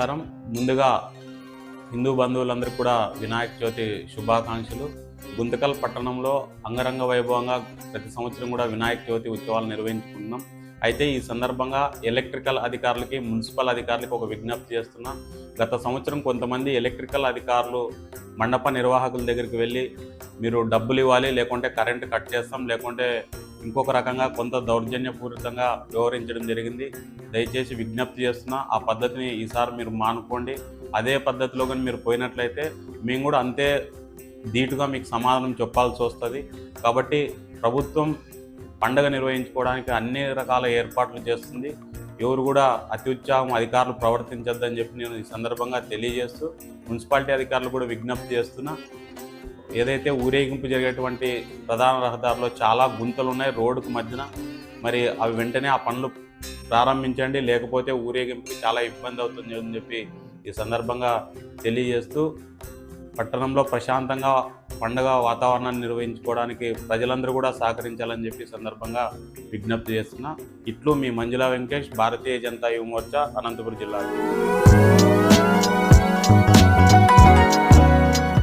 నమస్కారం. ముందుగా హిందూ బంధువులందరూ కూడా వినాయక చవితి శుభాకాంక్షలు. గుంతకల్ పట్టణంలో అంగరంగ వైభవంగా ప్రతి సంవత్సరం కూడా వినాయక చవితి ఉత్సవాలు నిర్వహించుకుంటున్నాం. అయితే ఈ సందర్భంగా ఎలక్ట్రికల్ అధికారులకి మున్సిపల్ అధికారులకి ఒక విజ్ఞప్తి చేస్తున్నా. గత సంవత్సరం కొంతమంది ఎలక్ట్రికల్ అధికారులు మండప నిర్వాహకుల దగ్గరికి వెళ్ళి మీరు డబ్బులు ఇవ్వాలి లేకుంటే కరెంటు కట్ చేస్తాం లేకుంటే ఇంకొక రకంగా కొంత దౌర్జన్యపూరితంగా వ్యవహరించడం జరిగింది. దయచేసి విజ్ఞప్తి చేస్తున్నా ఆ పద్ధతిని ఈసారి మీరు మానుకోండి. అదే పద్ధతిలో కానీ మీరు పోయినట్లయితే మేము కూడా అంతే ధీటుగా మీకు సమాధానం చెప్పాల్సి వస్తుంది. కాబట్టి ప్రభుత్వం పండగ నిర్వహించుకోవడానికి అన్ని రకాల ఏర్పాట్లు చేస్తుంది. ఎవరు కూడా అతి ఉత్సాహం అధికారులు ప్రవర్తించొద్దని చెప్పి నేను ఈ సందర్భంగా తెలియజేస్తూ మున్సిపాలిటీ అధికారులు కూడా విజ్ఞప్తి చేస్తున్నా. ఏదైతే ఊరేగింపు జరిగేటువంటి ప్రధాన రహదారిలో చాలా గుంతలు ఉన్నాయి రోడ్డుకు మధ్యన మరి అవి వెంటనే ఆ పనులు ప్రారంభించండి. లేకపోతే ఊరేగింపుకి చాలా ఇబ్బంది అవుతుంది అని చెప్పి ఈ సందర్భంగా తెలియజేస్తూ పట్టణంలో ప్రశాంతంగా పండగ వాతావరణాన్ని నిర్వహించుకోవడానికి ప్రజలందరూ కూడా సహకరించాలని చెప్పి సందర్భంగా విజ్ఞప్తి చేస్తున్నా. ఇట్లు మీ మంజుల వెంకటేష్ భారతీయ జనతా యువ మోర్చా అనంతపురం జిల్లా.